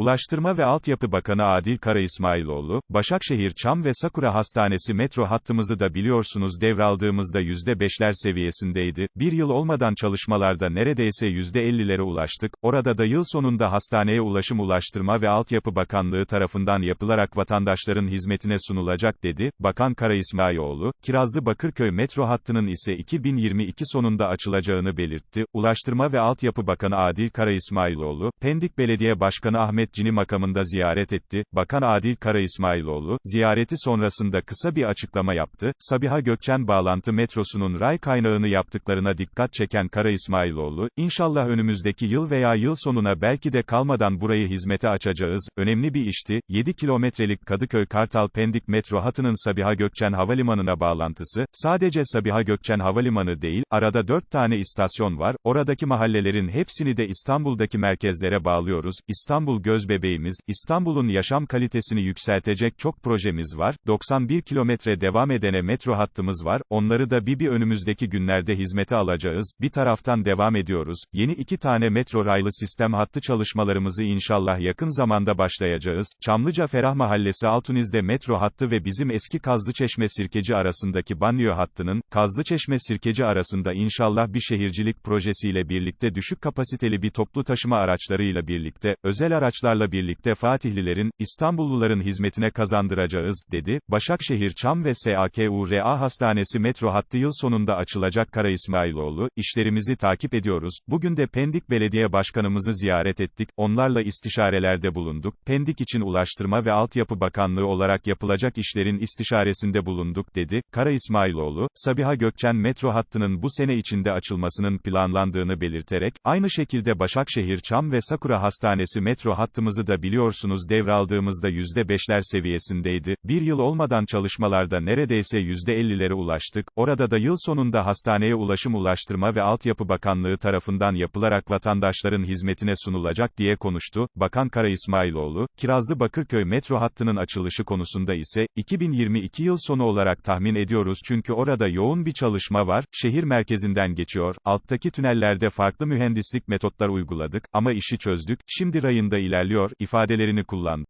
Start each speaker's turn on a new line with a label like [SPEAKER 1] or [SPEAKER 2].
[SPEAKER 1] Ulaştırma ve Altyapı Bakanı Adil Kara İsmailoğlu, Başakşehir Çam ve Sakura Hastanesi metro hattımızı da biliyorsunuz devraldığımızda %5'ler seviyesindeydi. Bir yıl olmadan çalışmalarda neredeyse %50'lere ulaştık. Orada da yıl sonunda hastaneye Ulaşım Ulaştırma ve Altyapı Bakanlığı tarafından yapılarak vatandaşların hizmetine sunulacak dedi. Bakan Kara İsmailoğlu, Kirazlı Bakırköy metro hattının ise 2022 sonunda açılacağını belirtti. Ulaştırma ve Altyapı Bakanı Adil Kara İsmailoğlu, Pendik Belediye Başkanı Ahmet Cini makamında ziyaret etti. Bakan Adil Kara İsmailoğlu, ziyareti sonrasında kısa bir açıklama yaptı. Sabiha Gökçen bağlantı metrosunun ray kaynağını yaptıklarına dikkat çeken Kara İsmailoğlu, inşallah önümüzdeki yıl veya yıl sonuna belki de kalmadan burayı hizmete açacağız. Önemli bir işti. 7 kilometrelik Kadıköy Kartal Pendik metro hatının Sabiha Gökçen Havalimanı'na bağlantısı, sadece Sabiha Gökçen Havalimanı değil, arada 4 tane istasyon var, oradaki mahallelerin hepsini de İstanbul'daki merkezlere bağlıyoruz. İstanbul gözbebeğimiz, İstanbul'un yaşam kalitesini yükseltecek çok projemiz var. 91 kilometre devam edene metro hattımız var. Onları da bir bir önümüzdeki günlerde hizmete alacağız. Bir taraftan devam ediyoruz. Yeni iki tane metro raylı sistem hattı çalışmalarımızı inşallah yakın zamanda başlayacağız. Çamlıca Ferah Mahallesi Altuniz'de metro hattı ve bizim eski Kazlıçeşme Sirkeci arasındaki banyo hattının, Kazlıçeşme Sirkeci arasında inşallah bir şehircilik projesiyle birlikte düşük kapasiteli bir toplu taşıma araçlarıyla birlikte, özel araçlarla birlikte Fatihlilerin, İstanbulluların hizmetine kazandıracağız, dedi. Başakşehir Çam ve SAKURA Hastanesi metro hattı yıl sonunda açılacak Kara İsmailoğlu, işlerimizi takip ediyoruz. Bugün de Pendik Belediye Başkanımızı ziyaret ettik, onlarla istişarelerde bulunduk. Pendik için Ulaştırma ve Altyapı Bakanlığı olarak yapılacak işlerin istişaresinde bulunduk, dedi. Kara İsmailoğlu, Sabiha Gökçen metro hattının bu sene içinde açılmasının planlandığını belirterek, aynı şekilde Başakşehir Çam ve Sakura Hastanesi metro hattımızı da biliyorsunuz devraldığımızda %5'ler seviyesindeydi. Bir yıl olmadan çalışmalarda neredeyse %50'lere ulaştık. Orada da yıl sonunda hastaneye Ulaşım Ulaştırma ve Altyapı Bakanlığı tarafından yapılarak vatandaşların hizmetine sunulacak diye konuştu. Bakan Kara İsmailoğlu, Kirazlı Bakırköy metro hattının açılışı konusunda ise, 2022 yıl sonu olarak tahmin ediyoruz çünkü orada yoğun bir çalışma var, şehir merkezinden geçiyor, alttaki tünellerde farklı mühendislik metotlar uyguladık, ama işi çözdük, şimdi rayında ilerliyor, ifadelerini kullandı.